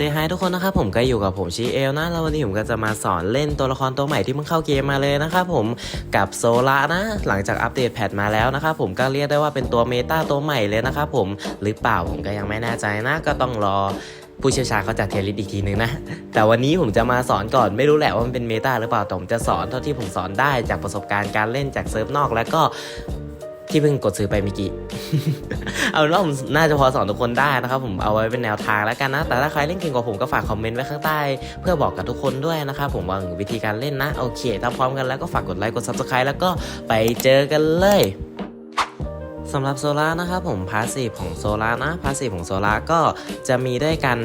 เซฮายทุกคนนะครับผมก็อยู่กับผมชีเอลนะแล้ววันนี้ผมก็จะมาสอนเล่นตัวละครตัวใหม่ที่เพิ่งเข้าเกมมาเลยนะครับผมกับโซล่านะหลังจากอัปเดตแพทมาแล้วนะครับผมก็เรียกได้ว่าเป็นตัวเมตาตัวใหม่เลยนะครับผมหรือเปล่าผมก็ยังไม่แน่ใจนะก็ต้องรอผู้เชี่ยวชาญเขาจัดเทลิสอีกทีนึงนะ แต่วันนี้ผมจะมาสอนก่อนไม่รู้แหละว่ามันเป็นเมตาหรือเปล่าแต่ผมจะสอนเท่าที่ผมสอนได้จากประสบการณ์การเล่นจากเซิร์ฟนอก แล้วก็ ที่เพิ่งกดซื้อไปเมื่อกี้ เอาเป็นว่าผมน่าจะพอสอนทุกคนได้นะครับผมเอาไว้เป็นแนวทางแล้วกันนะ แต่ถ้าใครเล่นเก่งกว่าผมก็ฝากคอมเมนต์ไว้ข้างใต้ เพื่อบอกกับทุกคนด้วยนะครับผมว่าวิธีการเล่นนะ โอเค ถ้าพร้อมกันแล้วก็ฝากกดไลค์กด subscribe แล้วก็ไปเจอกันเลยสำหรับโซล่านะครับผมพาสซีฟของโซล่านะพาสซีฟของโซล่าก็จะมีด้วยกัน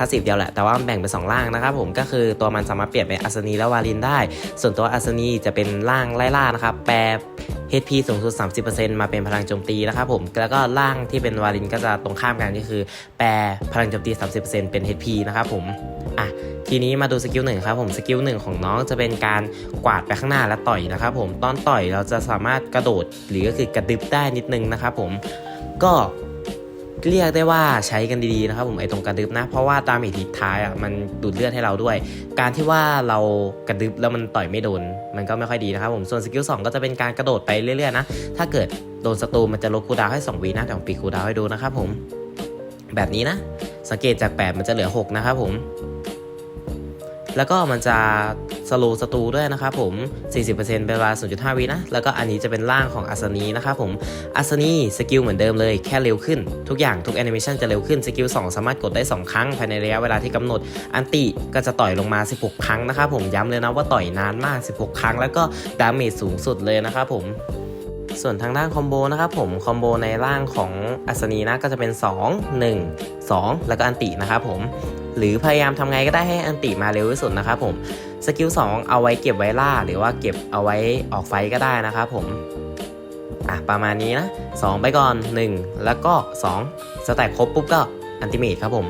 พาสซีฟเดียวแหละ แต่ว่าแบ่งเป็นสองร่างนะครับผมก็คือตัวมันสามารถเปลี่ยนเป็นอัศนีและวาลินได้ ส่วนตัวอัศนีจะเป็นร่างไล่ล่านะครับแปล HP สูงสุด 30%มาเป็นพลังโจมตีนะครับผม แล้วก็ร่างที่เป็นวาลินก็จะตรงข้ามกันก็คือ แปลพลังโจมตี 30%เป็น HP นะครับผม อะ ทีนี้มาดูสกิลหนึ่งครับผม สกิลหนึ่งของน้องจะเป็นการกวาดไปข้างหน้าและต่อยนะครับผม ตอนต่อยเราจะสามารถกระโดดหรือก็คือกระดึบได้นิดนึงนะครับผม ก็ เรียกได้ว่าใช้กันดีๆนะครับผมไอ้ตรงกระดึบนะ เพราะว่าตามอีกทีท้ายอะมันดูดเลือดให้เราด้วย การที่ว่าเรากระดึบแล้วมันต่อยไม่โดน มันก็ไม่ค่อยดีนะครับผมส่วนสกิล2ก็จะเป็นการกระโดดไปเรื่อยๆนะถ้าเกิดโดนศัตรูมันจะลดคูดาวให้ 2วินะแต่ผมปีคูดาวให้ดูนะครับผมแบบนี้นะ สังเกตจาก 8 มันจะเหลือ 6 นะครับผม แล้วก็มันจะสโลว์ศัตรูด้วยนะครับผม 40%เป็นเวลา 0.5 วินะ แล้วก็อันนี้จะเป็นร่างของอัศนีนะครับผม อัศนีสกิลเหมือนเดิมเลยแค่เร็วขึ้น ทุกอย่างทุกแอนิเมชันจะเร็วขึ้น สกิล 2 สามารถกดได้ 2 ครั้ง ภายในระยะเวลาที่กำหนด อันติก็จะต่อยลงมา 16 ครั้งนะครับผมย้ำเลยนะว่าต่อยนานมาก 16 ครั้ง แล้วก็ดาเมจสูงสุดเลยนะครับผมส่วนทางด้านคอมโบนะครับผมคอมโบในร่างของอัศนีนะก็จะเป็น 2 1 2 แล้วก็อันตินะครับผม หรือพยายามทำไงก็ได้ให้อันติมาเร็วที่สุดนะครับผมสกิล2เอาไว้เก็บไว้ล่า หรือว่าเก็บเอาไว้ออกไฟก็ได้นะครับผมอะประมาณนี้นะ 2 ไปก่อน 1 แล้วก็ 2 สแต็กครบปุ๊บก็อันติเมทครับผม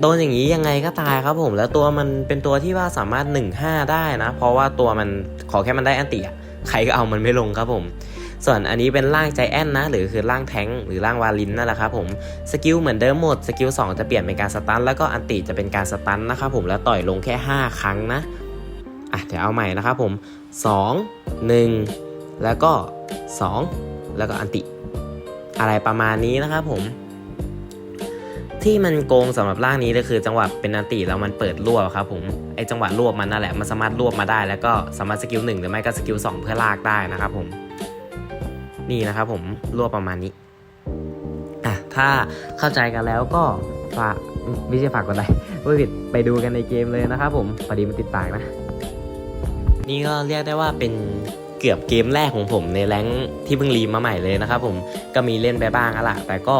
โดนอย่างนี้ยังไงก็ตายครับผมแล้วตัวมันเป็นตัวที่ว่าสามารถ 1-5 ได้นะ เพราะว่าตัวมันขอแค่มันได้อันติอะใครก็เอามันไม่ลงครับผม ส่วนอันนี้เป็นร่างใจแอนนะ หรือคือร่างแทงหรือร่างวาลินนั่นแหละครับผมสกิลเหมือนเดิมหมดสกิล2จะเปลี่ยนเป็นการสตันแล้วก็อันติจะเป็นการสตันนะครับผมแล้วต่อยลงแค่ 5 ครั้งนะอะเดี๋ยวเอาใหม่นะครับผม 2 1 แล้วก็ 2 แล้วก็อันติ อะไรประมาณนี้นะครับผมที่มันโกงสำหรับร่างนี้เลยคือจังหวะเป็นอันติแล้วมันเปิดรวบครับผมไอจังหวะรวบมันนั่นแหละมันสามารถรวบมาได้ แล้วก็สามารถสกิลหนึ่งหรือไม่ก็สกิลสองเพื่อลากได้นะครับผม นี่นะครับผมรวบประมาณนี้อะถ้าเข้าใจกันแล้วก็ฝากไม่ใช่ฝากกดไลค์ไม่ผิดไปดูกันในเกมเลยนะครับผมพอดีมันติดปากนะ นี่ก็เรียกได้ว่าเป็นเกือบเกมแรกของผมในแรงที่เพิ่งรีมาใหม่เลยนะครับผมก็มีเล่นไปบ้างอะละแต่ก็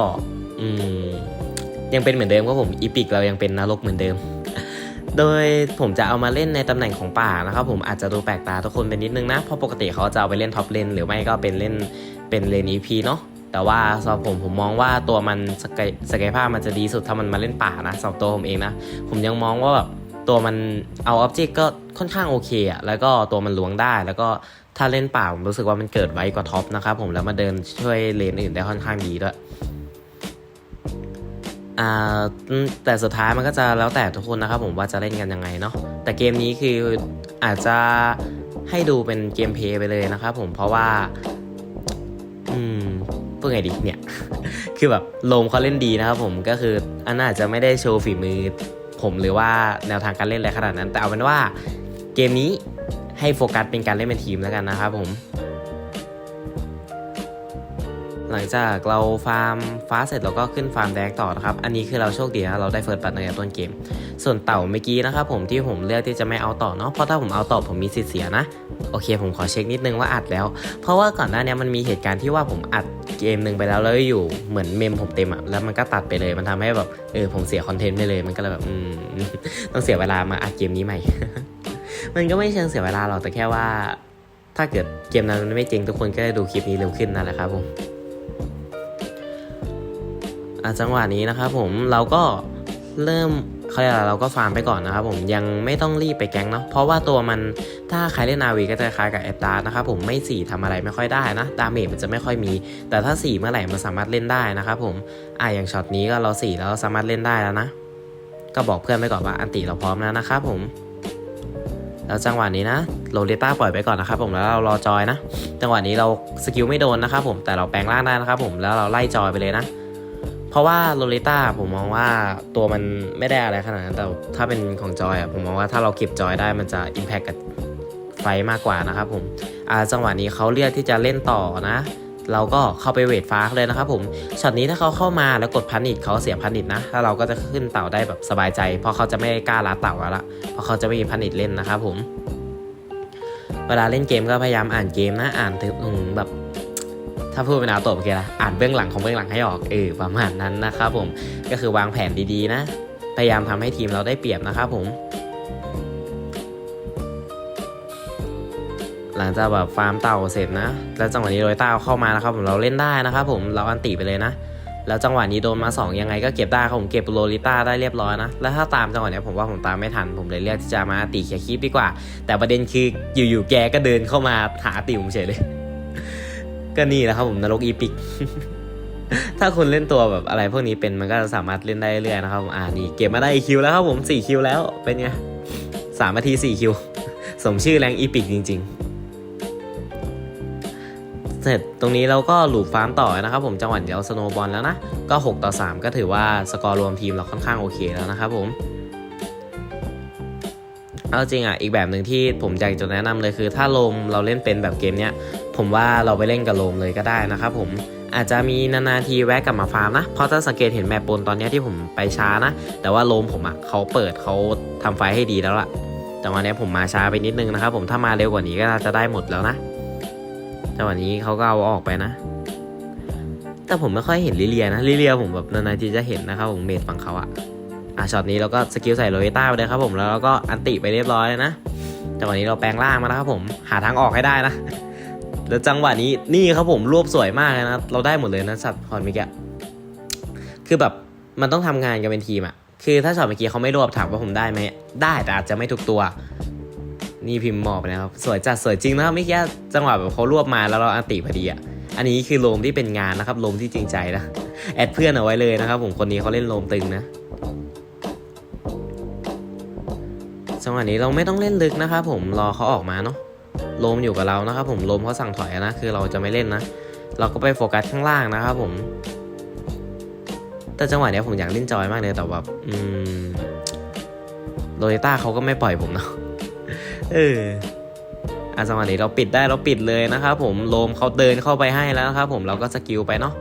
อืมยังเป็นเหมือนเดิมครับผมอีพิกเรายังเป็นนรกเหมือนเดิม โดยผมจะเอามาเล่นในตำแหน่งของป่านะครับผมอาจจะดูแปลกตาทุกคนไปนิดนึงนะ เพราะปกติเขาจะเอาไปเล่นท็อปเลนหรือไม่ก็เป็นเล่น เป็นเลน EP เนาะแต่ว่าสำหรับผมผมมองว่าตัวมันสกายสกายภาพมันจะดีสุดถ้ามันมาเล่นป่านะสำหรับตัวผมเองนะ ผมยังมองว่าแบบตัวมันเอาออบเจกต์ก็ค่อนข้างโอเคอะแล้วก็ตัวมันล้วงได้แล้วก็ถ้าเล่นป่าผมรู้สึกว่ามันเกิดไวกว่าท็อปนะครับผมแล้วมาเดินช่วยเลนอื่นได้ค่อนข้างดีด้วยอ่าแต่สุดท้ายมันก็จะแล้วแต่ทุกคนนะครับผมว่าจะเล่นกันยังไงเนาะแต่เกมนี้คืออาจจะให้ดูเป็นเกมเพย์ไปเลยนะครับผมเพราะว่า อืมพูดไงดีเนี่ย คือแบบโลมเขาเล่นดีนะครับผมก็คืออันน่าจะไม่ได้โชว์ฝีมือ ผมหรือว่าแนวทางการเล่นอะไรขนาดนั้น แต่เอาเป็นว่าเกมนี้ให้โฟกัสเป็นการเล่นเป็นทีมแล้วกันนะครับผม หลังจากเราฟาร์มฟ้าเสร็จเราก็ขึ้นฟาร์มแดงต่อนะครับ อันนี้คือเราโชคดีนะเราได้เฟิร์สปัตในต้นเกม ส่วนเต่าเมื่อกี้นะครับผมที่ผมเลือกที่จะไม่เอาต่อเนาะเพราะถ้าผมเอาต่อผมมีสิทธิ์เสียนะ โอเค ผมขอเช็คนิดนึงว่าอัดแล้ว เพราะว่าก่อนหน้านี้มันมีเหตุการณ์ที่ว่าผมอัดเกมหนึ่งไปแล้วแล้วอยู่เหมือนเมมผมเต็มอะแล้วมันก็ตัดไปเลยมันทำให้แบบเออผมเสียคอนเทนต์ไปเลยมันก็เลยแบบอืมต้องเสียเวลามาอัดเกมนี้ใหม่ มันก็ไม่เชิงเสียเวลาหรอกแต่แค่ว่า ถ้าเกิดเกมนั้นมันไม่จริงทุกคนก็ได้ดูคลิปนี้เร็วขึ้นนั่นแหละครับผมอะจังหวะนี้นะครับผมเราก็เริ่ม เขาเรียกอะไรเราก็ฟาร์มไปก่อนนะครับผมยังไม่ต้องรีบไปแก๊งเนาะเพราะว่าตัวมันถ้าใครเล่นนาวีก็จะคล้ายกับแอดดาร์นะครับผมไม่สี่ทำอะไรไม่ค่อยได้นะดาเมจมันจะไม่ค่อยมี แต่ถ้าสีเมื่อไหร่มันสามารถเล่นได้นะครับผมอะอย่างช็อตนี้ก็เราสีแล้วสามารถเล่นได้แล้วนะ ก็บอกเพื่อนไปก่อนว่าอันติเราพร้อมแล้วนะครับผมแล้วจังหวะนี้นะโรเลต้าปล่อยไปก่อนนะครับผมแล้วเรารอจอยนะ จังหวะนี้เราสกิลไม่โดนนะครับผมแต่เราแปลงร่างได้นะครับผมแล้วเราไล่จอยไปเลยนะ เพราะว่าโรเลต้าผมมองว่าตัวมันไม่ได้อะไรขนาดนั้นแต่ถ้าเป็นของจอยอะผมมองว่าถ้าเราเก็บจอยได้มันจะอิมแพคกับไฟมากกว่านะครับผมอ่าจังหวะนี้เขาเลือกที่จะเล่นต่อนะ เราก็เข้าไปเวทฟ้าเลยนะครับผมช็อตนี้ถ้าเขาเข้ามาแล้วกดพันิดเขาเสียพันิดนะแล้วเราก็จะขึ้นเต่าได้แบบสบายใจ เพราะเขาจะไม่กล้าลัดเต่าแล้วละเพราะเขาจะไม่มีพันิดเล่นนะครับผม เวลาเล่นเกมก็พยายามอ่านเกมนะอ่านถึงแบบาพูดเป็นเอาตัวโอเคละอ่านเบื้องหลังของเบื้องหลังให้ออกเออประมาณนั้นนะครับผมก็คือวางแผนดีๆนะ พยายามทำให้ทีมเราได้เปรียบนะครับผมหลังจากแบบฟาร์มเต่าเสร็จนะ แล้วจังหวะนี้โรยเต้าเข้ามานะครับผมเราเล่นได้นะครับผมเราอันติไปเลยนะ แล้วจังหวะนี้โดนมา 2 ยังไงก็เก็บได้ครับผมเก็บโรลิต้าได้เรียบร้อยนะ แล้วถ้าตามจังหวะนี้ผมว่าผมตามไม่ทันผมเลยเลือกที่จะมาตีเคลียร์คีปดีกว่า แต่ประเด็นคืออยู่ๆแกก็เดินเข้ามาหาติวผมเฉยเลย ก็นี่แหละครับผมนรกอีพิก ถ้าคุณเล่นตัวแบบอะไรพวกนี้เป็นมันก็สามารถเล่นได้เรื่อยนะครับผมอ่านี่เก็บมาได้คิวแล้วครับผม4คิวแล้วเป็นไงสามนาที4คิวสมชื่อแรงอีพิกจริง ๆเสร็จตรงนี้เราก็หลูฟาร์มต่อนะครับผมจังหวะเดียวสโนบอลแล้วนะ ก็ 6 ต่อ 3 ก็ถือว่าสกอร์รวมทีมเราค่อนข้างโอเคแล้วนะครับผมเอาจริงอะ อีกแบบหนึ่งที่ผมอยากจะแนะนำเลยคือ ถ้าลมเราเล่นเป็นแบบเกมเนี้ย ผมว่าเราไปเล่นกับโลมเลยก็ได้นะครับผมอาจจะมีนานาทีแวะกลับมาฟาร์มนะ เพราะถ้าสังเกตเห็นแมปปนตอนนี้ที่ผมไปช้านะ แต่ว่าโลมผมอะเขาเปิดเขาทำไฟให้ดีแล้วล่ะ แต่วันนี้ผมมาช้าไปนิดนึงนะครับผมถ้ามาเร็วกว่านี้ก็น่าจะได้หมดแล้วนะจังหวะนี้เขาก็เอาออกไปนะ แต่ผมไม่ค่อยเห็นลิเลียนะลิเลียผมแบบนานๆทีจะเห็นนะครับผมเมดฝั่งเขาอะอะช็อตนี้เราก็สกิลใส่โรเอต้าไปเลยครับผมแล้วเราก็อันติไปเรียบร้อยเลยนะจังหวะนี้เราแปลงร่างมานะครับผมหาทางออกให้ได้นะ แล้วจังหวะนี้นี่ครับผมรวบสวยมากนะเราได้หมดเลยนะสัตว์พรเมื่อกี้คือแบบมันต้องทำงานกันเป็นทีมอะคือถ้าช็อตเมื่อกี้เขาไม่รวบถามว่าผมได้ไหมได้แต่อาจจะไม่ทุกตัว นี่พิมพ์หมอบนะครับ สวยจัดสวยจริงนะครับไม่แค่จังหวะแบบเขารวบมาแล้วเราอันติพอดีอะอันนี้คือโลมที่เป็นงานนะครับโลมที่จริงใจนะแอดเพื่อนเอาไว้เลยนะครับ ผมคนนี้เขาเล่นโลมตึงนะจังหวะนี้เราไม่ต้องเล่นลึกนะครับผมรอเขาออกมาเนาะ ลมอยู่กับเรานะครับผมโลมเขาสั่งถอยนะคือเราจะไม่เล่นนะ เราก็ไปโฟกัสข้างล่างนะครับผม แต่จังหวะเนี้ยผมอยากเล่นจอยมากเลยแต่แบบอืมโรเยต้าเขาก็ไม่ปล่อยผมเนาะเอออาจังหวะนี้เราปิดได้เราปิดเลยนะครับผมโลมเขาเดินเข้าไปให้แล้วนะครับผมเราก็สกิลไปเนาะ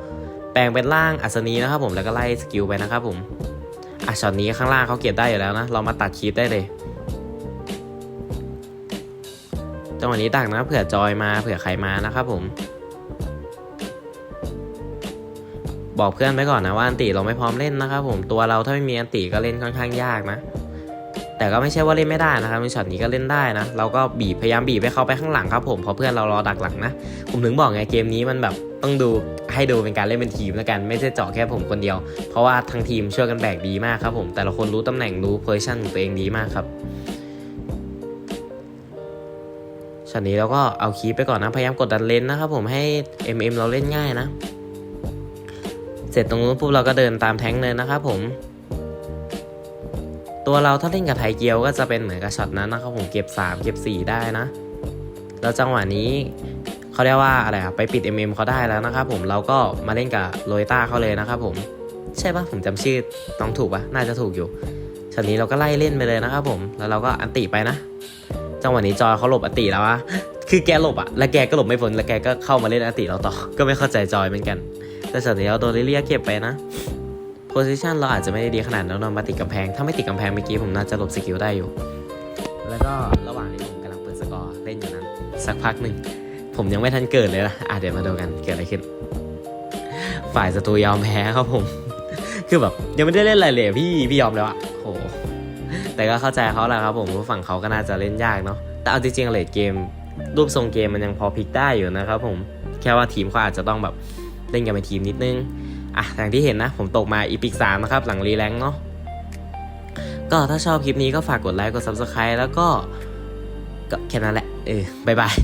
แปลงเป็นร่างอัศนีนะครับผมแล้วก็ไล่สกิลไปนะครับผมอะช็อตนี้ข้างล่างเขาเก็บได้อยู่แล้วนะ เรามาตัดคลิปได้เลย จังหวะนี้ดักนะเผื่อจอยมาเผื่อใครมานะครับผม บอกเพื่อนไปก่อนนะว่าอันติเราไม่พร้อมเล่นนะครับผมตัวเราถ้าไม่มีอันติก็เล่นค่อนข้างยากนะ แต่ก็ไม่ใช่ว่าเล่นไม่ได้นะครับในช็อตนี้ก็เล่นได้นะ เราก็บีบพยายามบีบให้เขาไปข้างหลังครับผมเพราะเพื่อนเรารอดักหลังนะผมถึงบอกไงเกมนี้มันแบบต้องดูให้ดูเป็นการเล่นเป็นทีมแล้วกัน ไม่ใช่เจาะแค่ผมคนเดียว เพราะว่าทั้งทีมช่วยกันแบกดีมากครับผมแต่ละคนรู้ตำแหน่งรู้โพซิชันของตัวเองดีมากครับ ช็อตนี้เราก็เอาคีปไปก่อนนะ พยายามกดดันเลนนะครับผมให้ MM เราเล่นง่ายนะ เสร็จตรงนู้นปุ๊บเราก็เดินตามแท้งเลยนะครับผม ตัวเราถ้าเล่นกับไทเกียวก็จะเป็นเหมือนกับช็อตนั้นนะครับผมเก็บ 3 เก็บ 4 ได้นะ แล้วจังหวะนี้เขาเรียกว่าอะไรครับไปปิด MM เขาได้แล้วนะครับผมเราก็มาเล่นกับโรยต้าเขาเลยนะครับผมใช่ปะผมจำชื่อต้องถูกปะน่าจะถูกอยู่ช็อตนี้เราก็ไล่เล่นไปเลยนะครับผม แล้วเราก็อันติไปนะ จังหวะนี้จอยเขาหลบอัติแล้วอะคือแกหลบอะแล้วแกก็หลบไม่พ้นแล้วแกก็เข้ามาเล่นอัติเราต่อ ก็ไม่เข้าใจจอยเหมือนกัน แต่ช็อตนี้เราโดนลิเลียเก็บไปนะโพซิชันเราอาจจะไม่ได้ดีขนาดนั้นเรามาติดกำแพง ถ้าไม่ติดกำแพงเมื่อกี้ผมน่าจะหลบสกิลได้อยู่ แล้วก็ระหว่างที่ผมกำลังเปิดสกอร์เล่นอยู่นั้น สักพักหนึ่งผมยังไม่ทันเกิดเลยนะอะเดี๋ยวมาดูกันเกิดอะไรขึ้น ฝ่ายศัตรูยอมแพ้ครับผม คือแบบยังไม่ได้เล่นอะไรเลยพี่พี่ยอมแล้วอะ แต่ก็เข้าใจเขาแหละครับผมว่าฝั่งเขาก็น่าจะเล่นยากเนาะแต่เอาจริงๆเลดเกม รูปทรงเกมมันยังพอพลิกได้อยู่นะครับผมแค่ว่าทีมเขาอาจจะต้องแบบเล่นกันเป็นทีมนิดนึงอะอย่างที่เห็นนะ ผมตกมาอีพิกสามนะครับ หลังรีแลงเนาะก็ถ้าชอบคลิปนี้ก็ฝากกดไลค์กด Subscribe แล้วก็ก็แค่นั้นแหละ เออบายบาย